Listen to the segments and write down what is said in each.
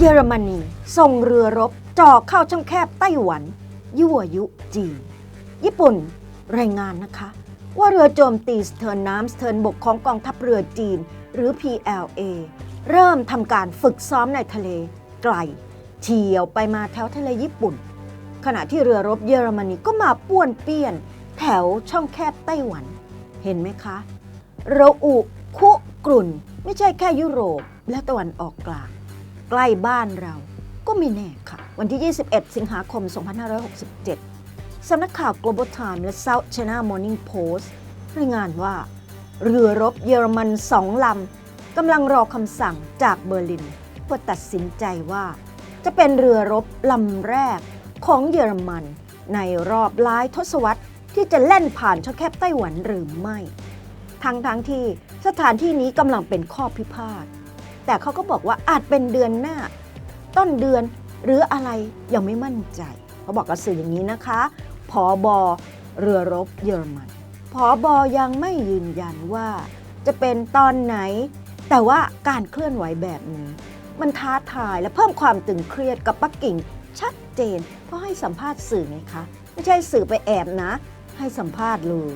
เยอรมนี ส่งเรือรบจ่อเข้าช่องแคบไต้หวัน ยั่วยุจีน ญี่ปุ่นรายงานนะคะ ว่าเรือโจมตีสเทิร์นน้ำสเทิร์นบกของกองทัพเรือจีน หรือ PLA เริ่มทำการฝึกซ้อมในทะเลไกลเฉียวไปมาแถวทะเลญี่ปุ่น ขณะที่เรือรบเยอรมนีก็มาป้วนเปี้ยน แถวช่องแคบไต้หวัน เห็นไหมคะระอุคุกรุ่น ไม่ใช่แค่ยุโรปและตะวันออกกลาง ใกล้บ้านเราก็ไม่แน่ค่ะ วันที่ 21 สิงหาคม 2567 สำนักข่าว Global Times และ South China Morning Post รายงานว่า เรือรบเยอรมันสองลำกำลังรอคำสั่งจากเบอร์ลิน เพื่อตัดสินใจว่า จะเป็นเรือรบลำแรกของเยอรมัน ในรอบหลายทศวรรษที่จะเล่นผ่านช่องแคบไต้หวันหรือไม่ ทั้งทั้งที่สถานที่นี้กำลังเป็นข้อพิพาท แต่เขาก็บอกว่าอาจเป็นเดือนหน้า ต้นเดือนหรืออะไรยังไม่มั่นใจเขาบอกกับสื่ออย่างนี้นะคะผอบอเรือรบเยอรมันผอบอยังไม่ยืนยันว่าจะเป็นตอนไหน แต่ว่าการเคลื่อนไหวแบบนี้ มันท้าทายและเพิ่มความตึงเครียดกับปักกิ่งชัดเจน เพราะให้สัมภาษณ์สื่อไงคะไม่ใช่สื่อไปแอบนะ ให้สัมภาษณ์เลย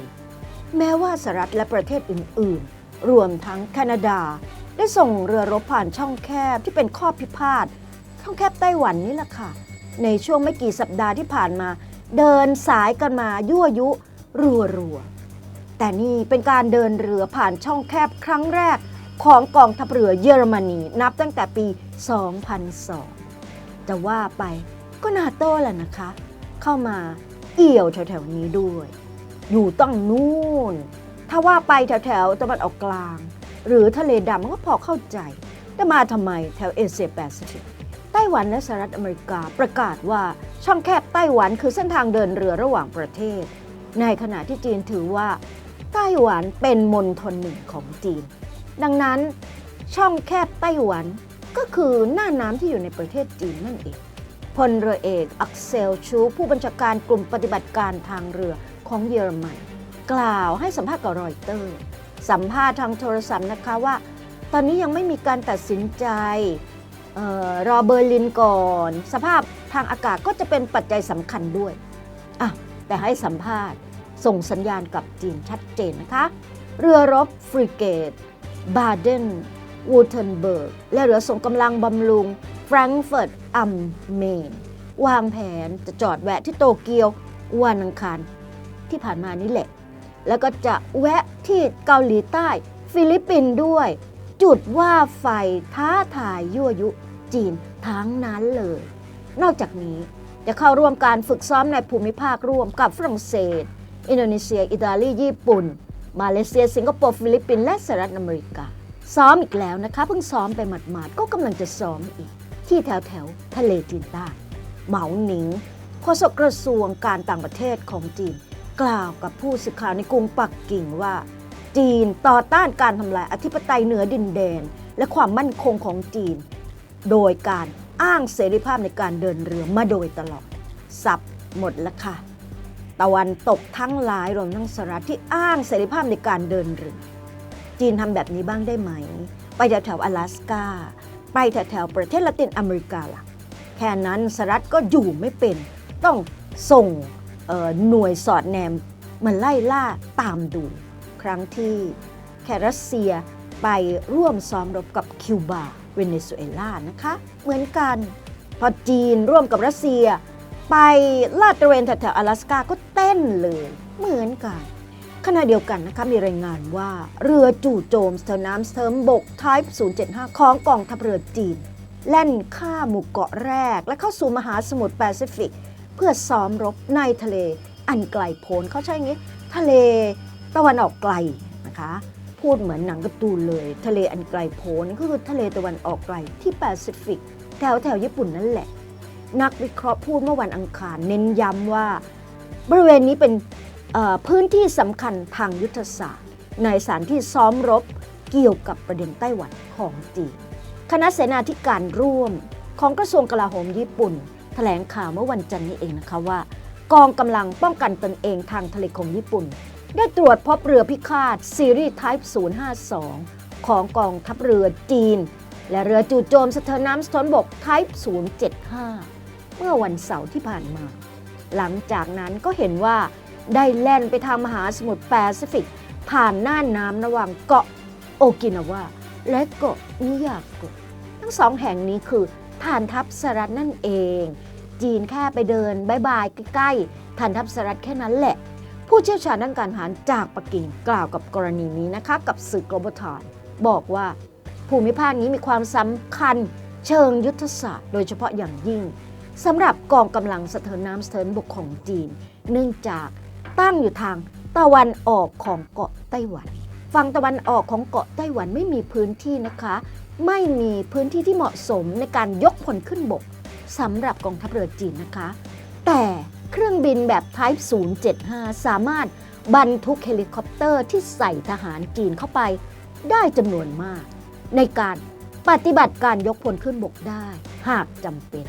แม้ว่าสหรัฐและประเทศอื่น ๆ รวมทั้งแคนาดา ได้ส่งเรือรบผ่านช่องแคบที่เป็นข้อพิพาทช่องแคบไต้หวันนี่แหละค่ะ ในช่วงไม่กี่สัปดาห์ที่ผ่านมา เดินสายกันมายั่วยุ รัวรัวแต่นี่เป็นการเดินเรือผ่านช่องแคบครั้งแรกของกองทัพเรือเยอรมนีนับตั้งแต่ปี 2002 จะว่าไปก็นาโต้แหละนะคะ เข้ามาเอี่ยวแถวๆนี้ด้วย อยู่ต้องนู่น ถ้าว่าไปแถวๆตะวันออกกลาง หรือทะเลดำมันก็พอเข้าใจ แต่มาทำไมแถวเอเชียแปซิฟิกไต้หวันและสหรัฐอเมริกาประกาศว่าช่องแคบไต้หวันคือเส้นทางเดินเรือระหว่างประเทศ ในขณะที่จีนถือว่า ไต้หวันเป็นมณฑลหนึ่งของจีน ดังนั้นช่องแคบไต้หวันก็คือหน้าน้ำที่อยู่ในประเทศจีนนั่นเองพลเรือเอกอักเซลชู ผู้บัญชาการกลุ่มปฏิบัติการทางเรือของเยอรมันกล่าวให้สัมภาษณ์กับรอยเตอร์ สัมภาษณ์ทางโทรศัพท์นะคะว่า ตอนนี้ยังไม่มีการตัดสินใจออรอเบอร์ลินก่อน สภาพทางอากาศก็จะเป็นปัจจัยสำคัญด้วยอะแต่ให้สัมภาษณ์ส่งสัญญาณกับจีนชัดเจนนะคะ เรือรบฟริเกต บาเดนวูเทนเบิร์ก และเรือส่งกำลังบำรุงแฟรงก์เฟิร์ตอัมเมน วางแผนจะจอดแวะที่โตเกียววันอังคารที่ผ่านมานี่แหละ แล้วก็จะแวะที่เกาหลีใต้ ฟิลิปปินส์ด้วย จุดว่าไฟท้าทายยั่วยุจีนทั้งนั้นเลย นอกจากนี้จะเข้าร่วมการฝึกซ้อมในภูมิภาคร่วมกับฝรั่งเศส อินโดนีเซีย อิตาลี ญี่ปุ่น มาเลเซีย สิงคโปร์ ฟิลิปปินส์ และสหรัฐอเมริกา ซ้อมอีกแล้วนะคะ เพิ่งซ้อมไปหมาดๆ ก็กำลังจะซ้อมอีก ที่แถวแถวๆทะเลจีนใต้ เหมาหนิงโฆษกกระทรวงการต่างประเทศของจีน กล่าวกับผู้สื่อข่าวในกรุงปักกิ่งว่า จีนต่อต้านการทำลายอธิปไตยเหนือดินแดน และความมั่นคงของจีน โดยการอ้างเสรีภาพในการเดินเรือมาโดยตลอด สับหมดแล้วค่ะ ตะวันตกทั้งหลายรวมทั้งสหรัฐที่อ้างเสรีภาพในการเดินเรือ จีนทำแบบนี้บ้างได้ไหม ไปแถวแถวๆอลาสกาไปแถวแถวๆประเทศละตินอเมริกาล่ะ แค่นั้นสหรัฐก็อยู่ไม่เป็น ต้องส่ง หน่วยสอดแนมมาไล่ล่าตามดู ครั้งที่แครัสเซียไปร่วมซ้อมรบกับคิวบา เวเนซุเอลานะคะ เหมือนกันพอจีนร่วมกับรัสเซีย ไปลาดตระเวนแถวๆอลาสกาก็เต้นเลยเหมือนกันขณะเดียวกันนะคะมีรายงานว่าเรือจู่โจมสเตอร์น้ำสเติร์มบก Type 075 ของกองทัพเรือจีน แล่นข้ามหมู่เกาะแรกและเข้าสู่มหาสมุทรแปซิฟิก เพื่อซ้อมรบในทะเลอันไกลโพ้นเขาใช้อย่างนี้ ทะเลตะวันออกไกลนะคะพูดเหมือนหนังการ์ตูนเลย ทะเลอันไกลโพ้นก็คือทะเลตะวันออกไกลที่แปซิฟิก แถวแถวญี่ปุ่นนั่นแหละ นักวิเคราะห์พูดเมื่อวันอังคาร เน้นย้ำว่า บริเวณนี้เป็นพื้นที่สำคัญทางยุทธศาสตร์ ในสถานที่ซ้อมรบเกี่ยวกับประเด็นไต้หวันของจีนคณะเสนาธิการร่วมของกระทรวงกลาโหมญี่ปุ่น ลงข่าวเมื่อวันจันทร์นี้เองนะคะว่า กองกำลังป้องกันตนเองทางทะเลของญี่ปุ่น ได้ตรวจพบเรือพิฆาตซีรีส์ Type 052 ของกองทัพเรือจีน และเรือจู่โจมสะเทินน้ำสะท้อนบก Type 075 เมื่อวันเสาร์ที่ผ่านมา หลังจากนั้นก็เห็นว่าได้แล่นไปทางมหาสมุทรแปซิฟิก ผ่านน่านน้ำระหว่างเกาะโอกินาวาและเกาะนิยากะทั้งสองแห่งนี้คือฐานทัพสหรัฐนั่นเอง จีนแค่ไปเดินบายบายใกล้ๆฐานทัพสหรัฐแค่นั้นแหละ ผู้เชี่ยวชาญด้านการทหารจากปักกิ่งกล่าวกับกรณีนี้นะคะ กับสื่อ Global Time บอกว่า ภูมิภาคนี้มีความสำคัญเชิงยุทธศาสตร์ โดยเฉพาะอย่างยิ่งสำหรับกองกำลังสะเทินน้ำสะเทินบกของจีน เนื่องจากตั้งอยู่ทางตะวันออกของเกาะไต้หวัน ฝั่งตะวันออกของเกาะไต้หวันไม่มีพื้นที่นะคะ ไม่มีพื้นที่ที่เหมาะสมในการยกพลขึ้นบก สำหรับกองทัพเรือจีนนะคะ แต่เครื่องบินแบบ Type 075 สามารถบรรทุกเฮลิคอปเตอร์ที่ใส่ทหารจีนเข้าไปได้จำนวนมาก ในการปฏิบัติการยกพลขึ้นบกได้หากจำเป็น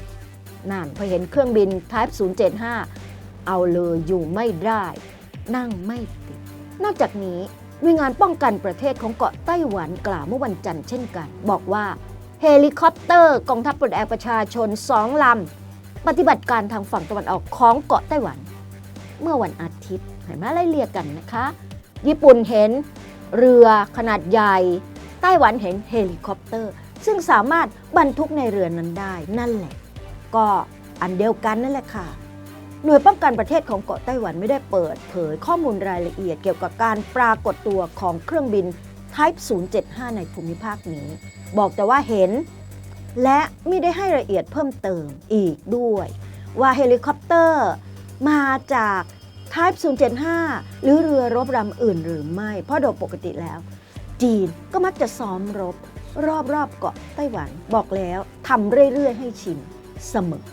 นั่นพอเห็นเครื่องบิน Type 075 เอาเลยอยู่ไม่ได้ นั่งไม่ติด นอกจากนี้หน่วยงานป้องกันประเทศของเกาะไต้หวันกล่าวเมื่อวันจันทร์เช่นกัน บอกว่า เฮลิคอปเตอร์กองทัพปลดแอกประชาชนสองลำ ปฏิบัติการทางฝั่งตะวันออกของเกาะไต้หวัน เมื่อวันอาทิตย์เห็นไหมไล่เรียกกันนะคะ ญี่ปุ่นเห็นเรือขนาดใหญ่ ไต้หวันเห็นเฮลิคอปเตอร์ ซึ่งสามารถบรรทุกในเรือนั้นได้นั่นแหละ ก็อันเดียวกันนั่นแหละค่ะหน่วยป้องกันประเทศของเกาะไต้หวันไม่ได้เปิดเผยข้อมูลรายละเอียดเกี่ยวกับการปรากฏตัวของเครื่องบิน Type 075 ในภูมิภาคนี้ บอกแต่ว่าเห็น และไม่ได้ให้รายละเอียดเพิ่มเติมอีกด้วย ว่าเฮลิคอปเตอร์มาจาก Type 075 หรือเรือรบลำอื่นหรือไม่ เพราะโดยปกติแล้ว จีนก็มักจะซ้อมรบ รอบๆเกาะไต้หวันบอกแล้วทำเรื่อยๆ ให้ชินเสมอ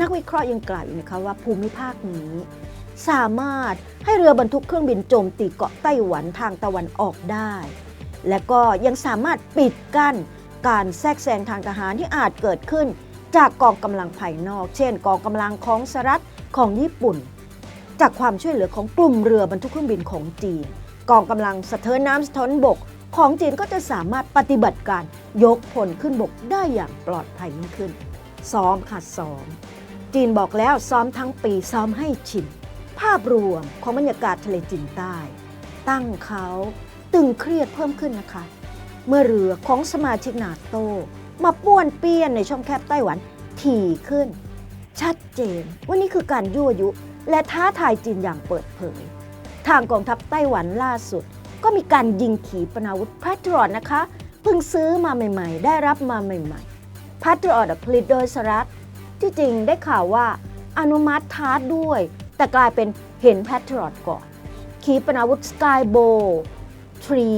นักวิเคราะห์ยังกล่าวอีกนะคะว่าภูมิภาคนี้ สามารถให้เรือบรรทุกเครื่องบินโจมตีเกาะไต้หวันทางตะวันออกได้ และก็ยังสามารถปิดกั้นการแทรกแซงทางทหารที่อาจเกิดขึ้น จากกองกำลังภายนอก เช่น กองกำลังของสหรัฐของญี่ปุ่น จากความช่วยเหลือของกลุ่มเรือบรรทุกเครื่องบินของจีน กองกำลังสะเทินน้ำสะท้อนบก ของจีนก็จะสามารถปฏิบัติการยกพลขึ้นบกได้อย่างปลอดภัยยิ่งขึ้น ซ้อมค่ะซ้อมจีนบอกแล้วซ้อมทั้งปีซ้อมให้ชิน ภาพรวมของบรรยากาศทะเลจีนใต้ ตั้งเขาตึงเครียดเพิ่มขึ้นนะคะ เมื่อเรือของสมาชิกนาโต มาป้วนเปี้ยนในช่องแคบไต้หวันถี่ขึ้น ชัดเจนว่านี่คือการยั่วยุ และท้าทายจีนอย่างเปิดเผย ทางกองทัพไต้หวันล่าสุด ก็มีการยิงขีปนาวุธพัทรอดนะคะเพิ่งซื้อมาใหม่ๆ ได้รับมาใหม่ๆพัทรอดผลิตโดยสหรัฐที่จริงได้ข่าวว่าอนุมัติทาร์ดด้วย แต่กลายเป็นเห็นแพทรอดก่อน ขีปนาวุธสกายโบทรี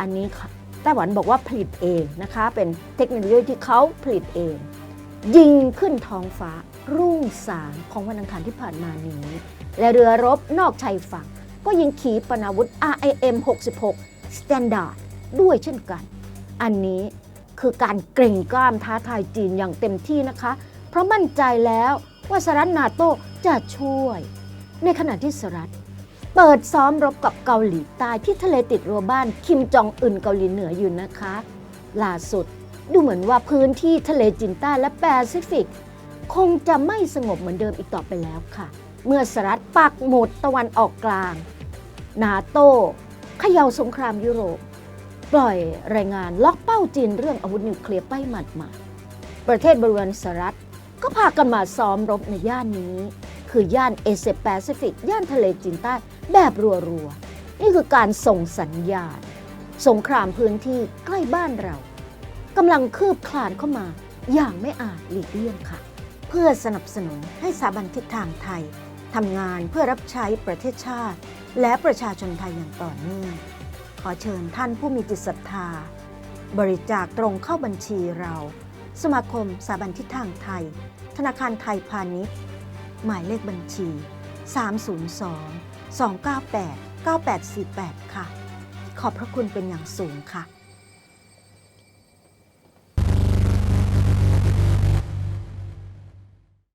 อันนี้ค่ะไต้หวันบอกว่าผลิตเองนะคะ เป็นเทคโนโลยีที่เขาผลิตเอง ยิงขึ้นท้องฟ้ารุ่งสางของวันอังคารที่ผ่านมานี้ และเรือรบนอกชายฝั่ง ก็ยิงขีปนาวุธ RIM 66 Standard ด้วยเช่นกัน อันนี้คือการเกรงกล้ามท้าทายจีนอย่างเต็มที่นะคะ เพราะมั่นใจแล้ว ว่าสหรัฐนาโตจะช่วย ในขณะที่สหรัฐเปิดซ้อมรบกับเกาหลีใต้ที่ทะเลติดรัวบ้านคิมจองอึนเกาหลีเหนืออยู่นะคะล่าสุดดูเหมือนว่าพื้นที่ทะเลจีนใต้และแปซิฟิก คงจะไม่สงบเหมือนเดิมอีกต่อไปแล้วค่ะ เมื่อสหรัฐปักหมุดตะวันออกกลาง นาโต้เขย่าสงครามยุโรป ปล่อยรายงานล็อกเป้าจีนเรื่องอาวุธนิวเคลียร์ไปหมัดๆประเทศบริเวณสหรัฐ ก็พากันมาซ้อมรบในย่านนี้ คือย่านเอเชียแปซิฟิก ย่านทะเลจีนใต้แบบรัวๆ นี่คือการส่งสัญญาณ สงครามพื้นที่ใกล้บ้านเรากำลังคืบคลานเข้ามาอย่างไม่อาจหลีกเลี่ยงค่ะ เพื่อสนับสนุนให้สถาบันทิศทางไทยทำงานเพื่อรับใช้ประเทศชาติ และประชาชนไทยอย่างต่อเนื่อง ขอเชิญท่านผู้มีจิตศรัทธา บริจาคตรงเข้าบัญชีเรา สมาคมสถาบันทิศทางไทย ธนาคารไทยพาณิชย์ หมายเลขบัญชี 302 298 9848 ค่ะ ขอบพระคุณเป็นอย่างสูงค่ะ